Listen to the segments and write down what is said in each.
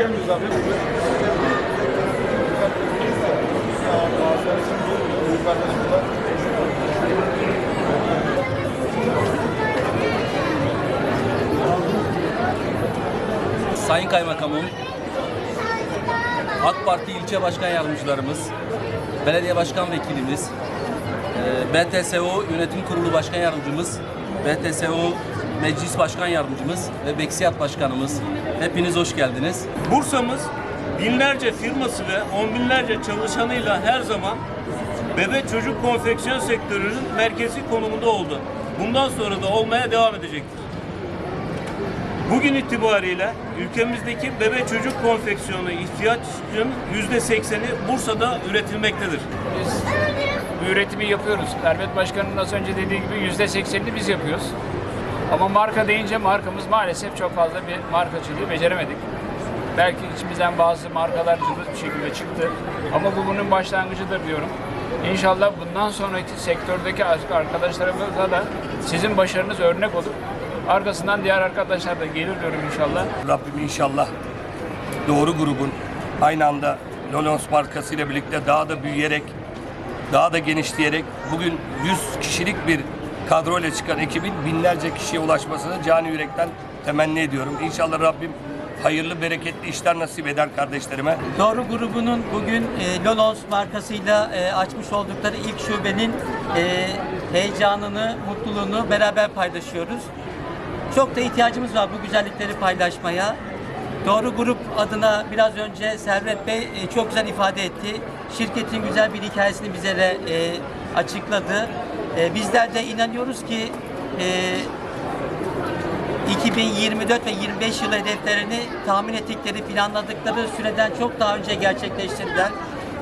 gelmiyoruz abi. Sayın Kaymakamım, AK Parti ilçe başkan yardımcılarımız, belediye başkan vekilimiz, e, BTSO yönetim kurulu başkan yardımcımız BTSO meclis başkan yardımcımız ve Beksiyat başkanımız. Hepiniz hoş geldiniz. Bursa'mız binlerce firması ve on binlerce çalışanıyla her zaman bebe çocuk konfeksiyon sektörünün merkezi konumunda oldu. Bundan sonra da olmaya devam edecektir. Bugün itibariyle ülkemizdeki bebe çocuk konfeksiyonu ihtiyacının yüzde sekseni Bursa'da üretilmektedir. Bu üretimi yapıyoruz. Servet Başkan'ın az önce dediği gibi yüzde seksenini biz yapıyoruz. Ama marka deyince markamız maalesef çok fazla bir markacılığı beceremedik. Belki içimizden bazı markalar cılız bir şekilde çıktı. Ama bu bunun başlangıcıdır diyorum. İnşallah bundan sonraki sektördeki arkadaşlarımıza da sizin başarınız örnek olur. Arkasından diğer arkadaşlar da gelir diyorum inşallah. Rabbim inşallah doğru grubun aynı anda Lolons markasıyla birlikte daha da büyüyerek, daha da genişleyerek bugün 100 kişilik bir kadroyla çıkan ekibin binlerce kişiye ulaşmasını cani yürekten temenni ediyorum. İnşallah Rabbim hayırlı, bereketli işler nasip eder kardeşlerime. Doğru grubunun bugün e, Lolons markasıyla e, açmış oldukları ilk şubenin e, heyecanını, mutluluğunu beraber paylaşıyoruz. Çok da ihtiyacımız var bu güzellikleri paylaşmaya. Doğru grup adına biraz önce Servet Bey e, çok güzel ifade etti. Şirketin güzel bir hikayesini bizlere e, açıkladı. E, bizler de inanıyoruz ki e, 2024 ve 25 yıl hedeflerini tahmin ettikleri, planladıkları süreden çok daha önce gerçekleştirdiler.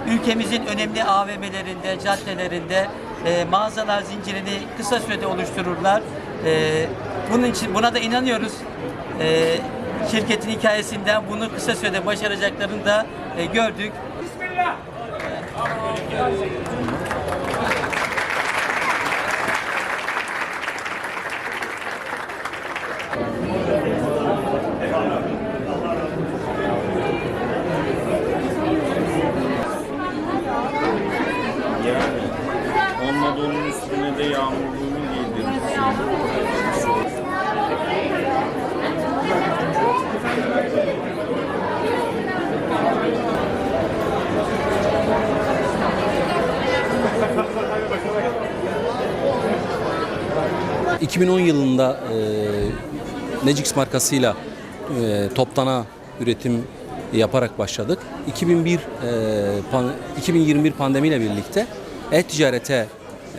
Ülkemizin önemli AVM'lerinde, caddelerinde e, mağazalar zincirini kısa sürede oluştururlar. E, bunun için buna da inanıyoruz. E, şirketin hikayesinden bunu kısa sürede başaracaklarını da e, gördük. Yani onunla da onun üstüne de yağmurluğunu giydirmiş. 2010 yılında e, Negix markasıyla e, toptana üretim yaparak başladık. 2001 e, pan- 2021 pandemiyle birlikte e-ticarete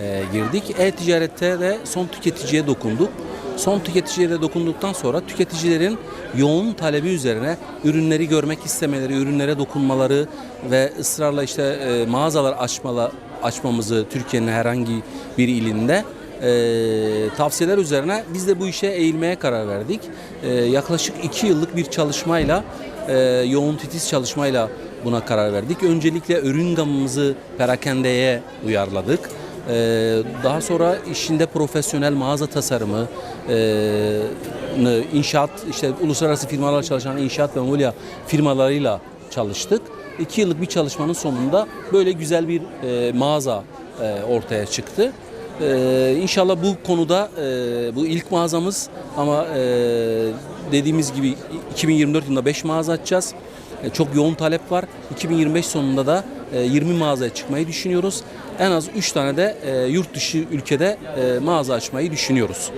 e, girdik. E-ticarette de son tüketiciye dokunduk. Son tüketiciye de dokunduktan sonra tüketicilerin yoğun talebi üzerine ürünleri görmek istemeleri, ürünlere dokunmaları ve ısrarla işte e, mağazalar açmala, açmamızı Türkiye'nin herhangi bir ilinde e, tavsiyeler üzerine biz de bu işe eğilmeye karar verdik. E, yaklaşık iki yıllık bir çalışmayla, e, yoğun titiz çalışmayla buna karar verdik. Öncelikle ürün gamımızı perakendeye uyarladık. E, daha sonra işinde profesyonel mağaza tasarımı, e, inşaat, işte uluslararası firmalar çalışan inşaat ve mobilya firmalarıyla çalıştık. İki yıllık bir çalışmanın sonunda böyle güzel bir e, mağaza e, ortaya çıktı. Ee, inşallah bu konuda e, bu ilk mağazamız ama e, dediğimiz gibi 2024 yılında 5 mağaza açacağız. E, çok yoğun talep var. 2025 sonunda da e, 20 mağazaya çıkmayı düşünüyoruz. En az 3 tane de e, yurt dışı ülkede e, mağaza açmayı düşünüyoruz.